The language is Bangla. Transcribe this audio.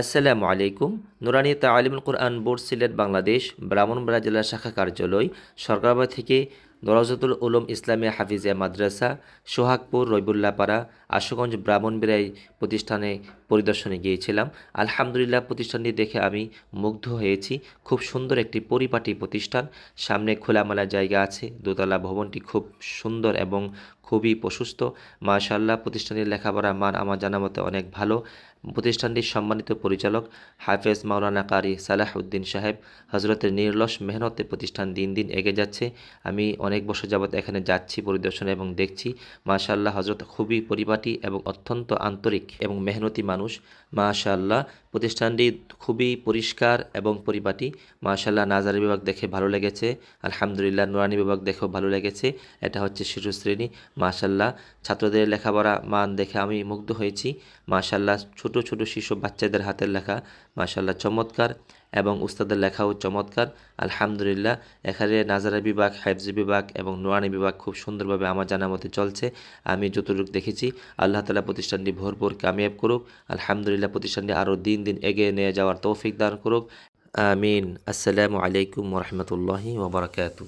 আসসালামু আলাইকুম। নুরানি তালিমুল কোরআন বোর্ড সিলেট, বাংলাদেশ, ব্রাহ্মণবাড়া জেলা শাখা কার্যালয় সরকারাবাদ থেকে দরাজতুল উলুম ইসলামিয়া হাফিজিয়া মাদ্রাসা, সোহাগপুর রৈবুল্লাপাড়া আশুগঞ্জ ব্রাহ্মণবাড়াই প্রতিষ্ঠানে পরিদর্শনে গিয়েছিলাম। আলহামদুলিল্লাহ, প্রতিষ্ঠানটি দেখে আমি মুগ্ধ হয়েছি। খুব সুন্দর একটি পরিপাটি প্রতিষ্ঠান। সামনে খোলামেলা জায়গা আছে। দোতলা ভবনটি খুব সুন্দর এবং খুবই প্রশস্ত। মাশাআল্লাহ প্রতিষ্ঠানের লেখাপড়ার মান আমার জানা মতে অনেক ভালো। প্রতিষ্ঠানটির সম্মানিত পরিচালক হাফেজ মাওলানা কারি সালাহ উদ্দিন সাহেব হজরতের নির্লস মেহনতে প্রতিষ্ঠান দিন দিন এগিয়ে যাচ্ছে। আমি অনেক বছর যাবত এখানে যাচ্ছি পরিদর্শনে এবং দেখছি। মাশাআল্লাহ হজরত খুবই পরিপাটি এবং অত্যন্ত আন্তরিক এবং মেহনতি মানুষ। মাশাআল্লাহ, প্রতিষ্ঠানটি খুবই পরিষ্কার এবং পরিপাটি। মাশাআল্লাহ, নাজারি বিভাগ দেখে ভালো লেগেছে। আলহামদুলিল্লাহ, নুরানি বিভাগ দেখেও ভালো লেগেছে। এটা হচ্ছে শিশু শ্রেণি। মাশাআল্লাহ ছাত্রদের লেখাপড়া মান দেখে আমি মুগ্ধ হয়েছি। মাশাআল্লাহ ছোট ছোট শিশু বাচ্চাদের হাতের লেখা মাশাআল্লাহ চমৎকার এবং উস্তাদের লেখাও চমৎকার। আলহামদুলিল্লাহ, এখানে নাজারা বিভাগ, হাইফজি বিভাগ এবং নোয়ানি বিভাগ খুব সুন্দরভাবে আমার জানা মতে চলছে। আমি যতটুকু দেখেছি, আল্লাহ তালা প্রতিষ্ঠানটি ভরপুর কামিয়াব করুক। আলহামদুলিল্লাহ, প্রতিষ্ঠানটি আরও দিন দিন এগিয়ে নিয়ে যাওয়ার তৌফিক দান করুক। আমিন। আসসালামু আলাইকুম রহমতুল্লাহি ওবরাকাতু